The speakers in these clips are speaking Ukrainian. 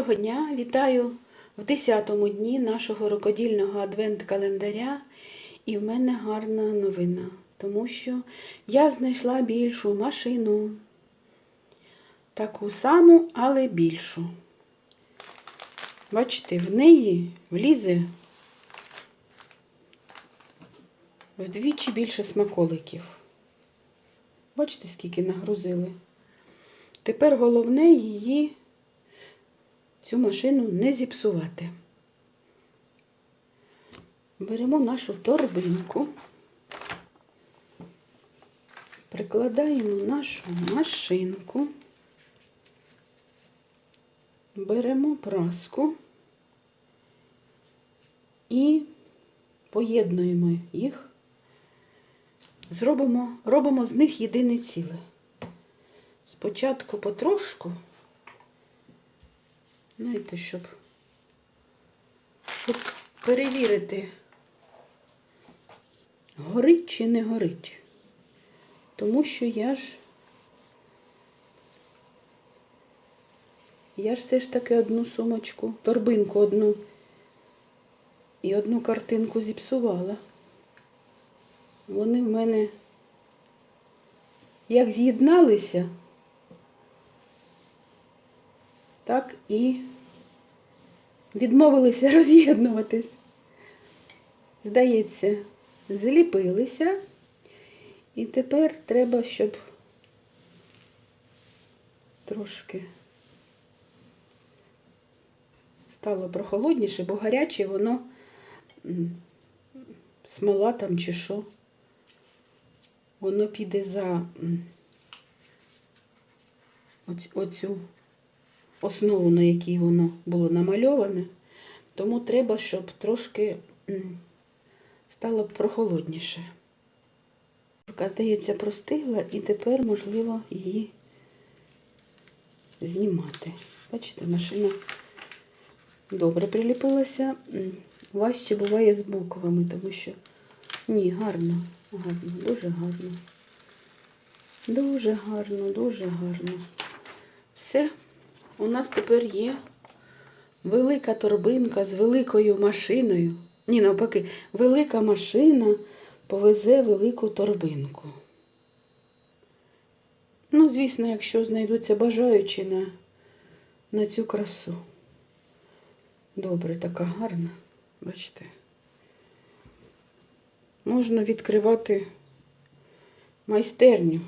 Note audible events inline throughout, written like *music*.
Доброго дня! Вітаю в 10-му дні нашого рукодільного адвент-календаря. І в мене гарна новина, тому що я знайшла більшу машину. Таку саму, але більшу. Бачите, в неї влізе вдвічі більше смаколиків. Бачите, скільки нагрузили. Тепер головне її цю машину не зіпсувати. Беремо нашу торбинку, прикладаємо нашу машинку, беремо праску і поєднуємо їх, зробимо, робимо з них єдине ціле. Спочатку потрошку. Знаєте, щоб, щоб перевірити, горить чи не горить. Тому що я ж я ж все ж таки одну сумочку, торбинку одну і одну картинку зіпсувала. Вони в мене як з'єдналися, так і відмовилися *laughs* роз'єднуватись. Здається, зліпилися. І тепер треба, щоб трошки стало прохолодніше, бо гаряче воно смола там чи що. Воно піде за оцю основу, на якій воно було намальоване. Тому треба, щоб трошки стало прохолодніше. Рука, здається, простигла і тепер можливо її знімати. Бачите, машина добре приліпилася. Важче буває з буквами, тому що ні, гарно, гарно, дуже гарно. Дуже гарно, дуже гарно. Все, у нас тепер є велика торбинка з великою машиною. Ні, навпаки, велика машина повезе велику торбинку. Ну, звісно, якщо знайдуться бажаючі на, на цю красу. Добре, така гарна, бачите. Можна відкривати майстерню.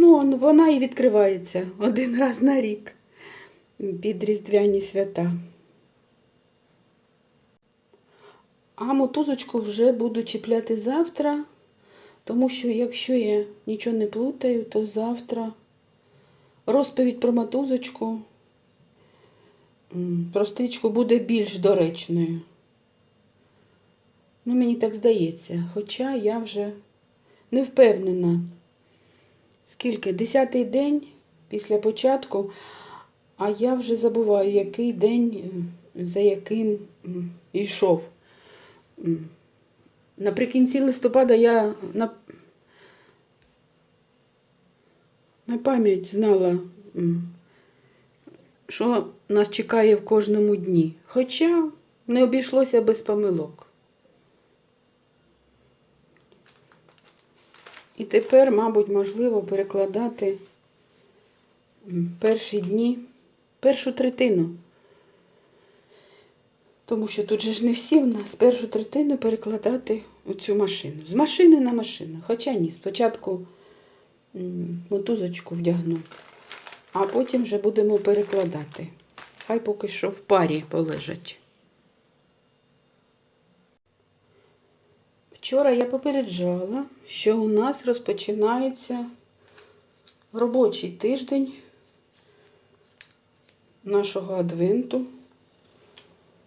Ну, вона і відкривається *laughs* один раз на рік під Різдвяні свята. А мотузочку вже буду чіпляти завтра, тому що якщо я нічого не плутаю, то завтра розповідь про мотузочку, про стрічку буде більш доречною. Ну, мені так здається. Хоча я вже не впевнена, скільки десятий день після початку, а я вже забуваю, який день за яким йшов. Наприкінці листопада я на, на пам'ять знала, що нас чекає в кожному дні. Хоча не обійшлося без помилок. І тепер, мабуть, можливо перекладати перші дні, першу третину. Тому що тут же ж не всі в нас першу третину перекладати у цю машину. З машини на машину. Хоча ні, спочатку мотузочку вдягну, а потім вже будемо перекладати. Хай поки що в парі полежать. Вчора я попереджала, що у нас розпочинається робочий тиждень нашого адвенту,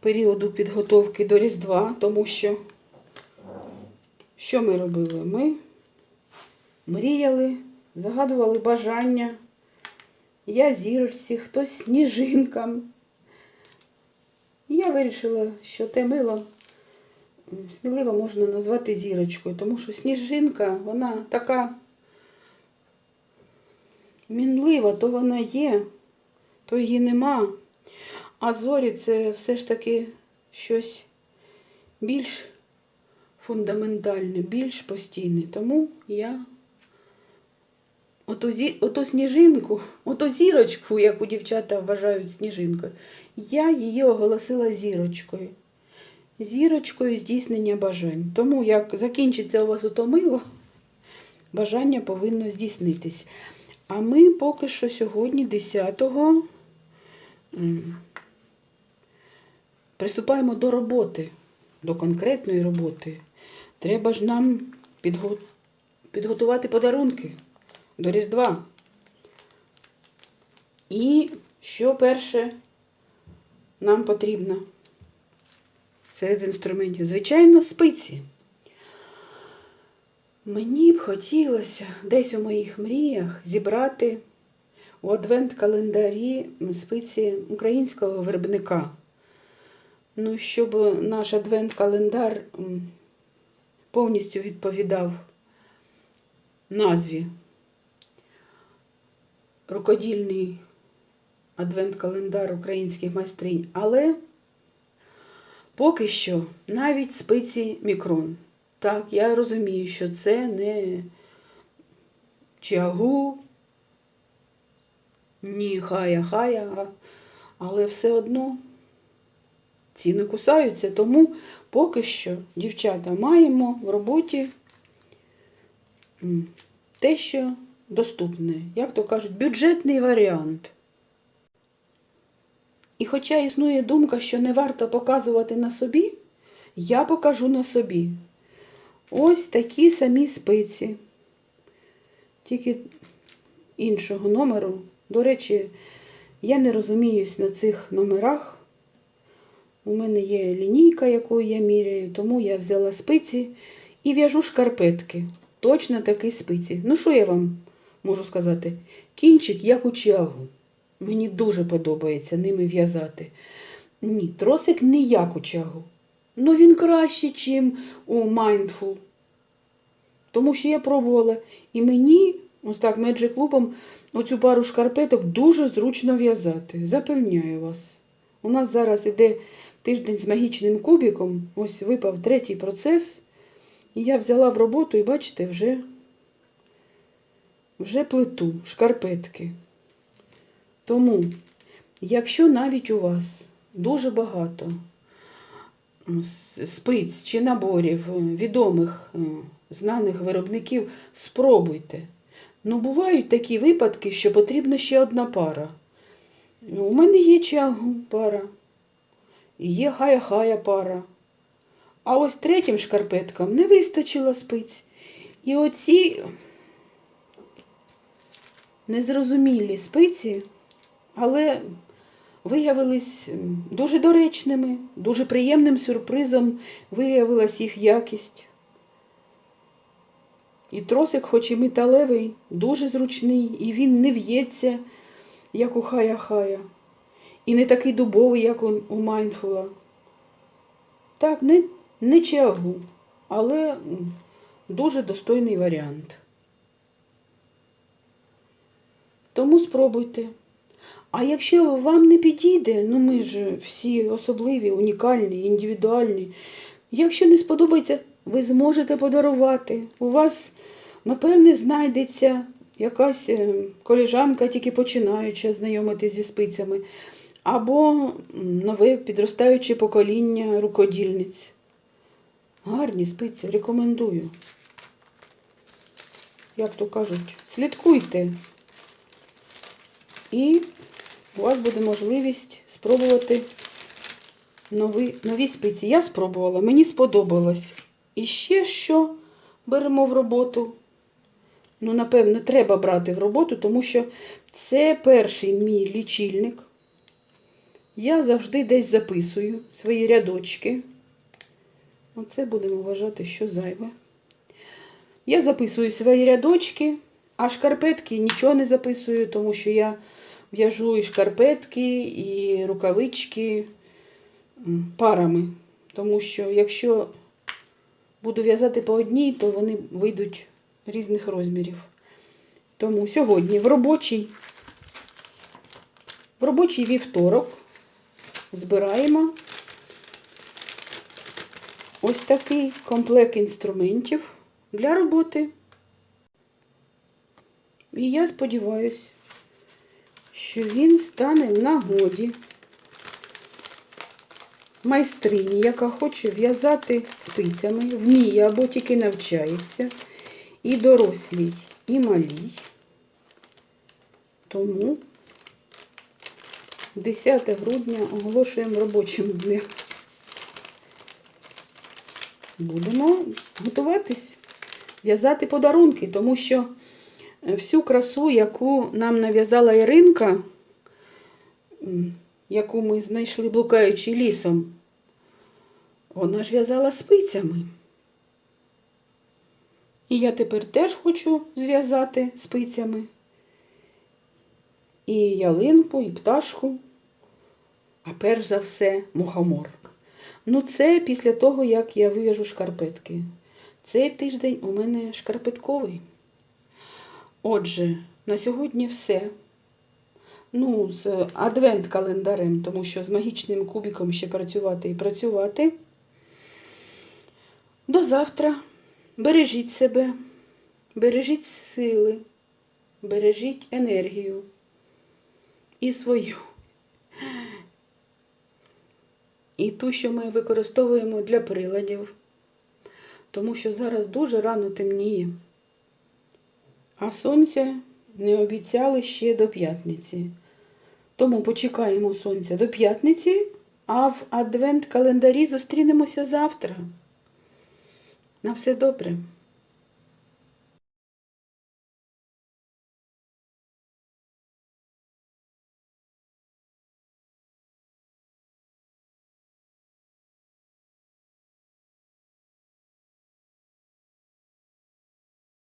періоду підготовки до Різдва, тому що що ми робили? Ми мріяли, загадували бажання. Я зірочці, хтось сніжинкам. І я вирішила, що те мило сміливо можна назвати зірочкою, тому що сніжинка, вона така мінлива, то вона є, то її нема. А зорі це все ж таки щось більш фундаментальне, більш постійне. Тому я оту, зі, оту сніжинку, оту зірочку, яку дівчата вважають сніжинкою, я її оголосила зірочкою. Зірочкою здійснення бажань. Тому як закінчиться у вас ото мило, бажання повинно здійснитись. А ми поки що сьогодні 10-го приступаємо до роботи, до конкретної роботи. Треба ж нам підго- підготувати подарунки до Різдва. І що перше нам потрібно серед інструментів? Звичайно, спиці. Мені б хотілося десь у моїх мріях зібрати у адвент-календарі спиці українського виробника. Ну, щоб наш адвент-календар повністю відповідав назві рукодільний адвент-календар українських майстринь. Але поки що навіть спиці мікрон. Так, я розумію, що це не чагу, ні хая-хая, але все одно ціни кусаються. Тому поки що, дівчата, маємо в роботі те, що доступне, як то кажуть, бюджетний варіант. І хоча існує думка, що не варто показувати на собі, я покажу на собі. Ось такі самі спиці. Тільки іншого номеру. До речі, я не розуміюсь на цих номерах. У мене є лінійка, якою я міряю, тому я взяла спиці і в'яжу шкарпетки. Точно такі спиці. Ну, що я вам можу сказати? Кінчик як у чагу. Мені дуже подобається ними в'язати. Ні, тросик не як у чагу. Ну він краще, ніж у Mindful. Тому що я пробувала. І мені, ось так, Magic Clubом, оцю пару шкарпеток дуже зручно в'язати. Запевняю вас. У нас зараз іде тиждень з магічним кубиком. Ось випав третій процес. І я взяла в роботу і бачите, вже, вже плету шкарпетки. Тому, якщо навіть у вас дуже багато спиць чи наборів е, відомих, е, знаних виробників, спробуйте. Ну, бувають такі випадки, що потрібна ще одна пара. У мене є чагу пара, є хая-хая пара. А ось третім шкарпеткам не вистачило спиць. І оці незрозумілі спиці, але виявились дуже доречними, дуже приємним сюрпризом виявилась їх якість. І тросик, хоч і металевий, дуже зручний, і він не в'ється, як у хая-хая. І не такий дубовий, як у, Майндфула. Так, не, не чагу, але дуже достойний варіант. Тому спробуйте. А якщо вам не підійде, ну ми ж всі особливі, унікальні, індивідуальні. Якщо не сподобається, ви зможете подарувати. У вас, напевне, знайдеться якась е, коліжанка, тільки починаюча знайомитись зі спицями, або нове підростаюче покоління рукодільниць. Гарні спиці, рекомендую. Як то кажуть, слідкуйте. І у вас буде можливість спробувати нові, нові спиці. Я спробувала, мені сподобалось. І ще що беремо в роботу? Ну, напевно, треба брати в роботу, тому що це перший мій лічильник. Я завжди десь записую свої рядочки. Оце будемо вважати, що зайве. Я записую свої рядочки, а шкарпетки нічого не записую, тому що я в'яжу і шкарпетки, і рукавички парами. Тому що якщо буду в'язати по одній, то вони вийдуть різних розмірів. Тому сьогодні в робочий В робочий вівторок збираємо ось такий комплект інструментів для роботи. І я сподіваюся, що він стане в нагоді майстрині, яка хоче в'язати спицями, вміє або тільки навчається, і дорослій, і малій. Тому 10 грудня оголошуємо робочим днем. Будемо готуватись, в'язати подарунки, тому що всю красу, яку нам нав'язала Іринка, яку ми знайшли блукаючи лісом, вона ж в'язала спицями. І я тепер теж хочу зв'язати спицями і ялинку, і пташку, а перш за все мухомор. Ну, це після того, як я вив'яжу шкарпетки. Цей тиждень у мене шкарпетковий. Отже, на сьогодні все. Ну, з адвент-календарем, тому що з магічним кубиком ще працювати і працювати. До завтра. Бережіть себе, бережіть сили, бережіть енергію і свою. І ту, що ми використовуємо для приладів, тому що зараз дуже рано темніє. А сонця не обіцяли ще до п'ятниці. Тому почекаємо сонця до п'ятниці, а в адвент-календарі зустрінемося завтра. На все добре.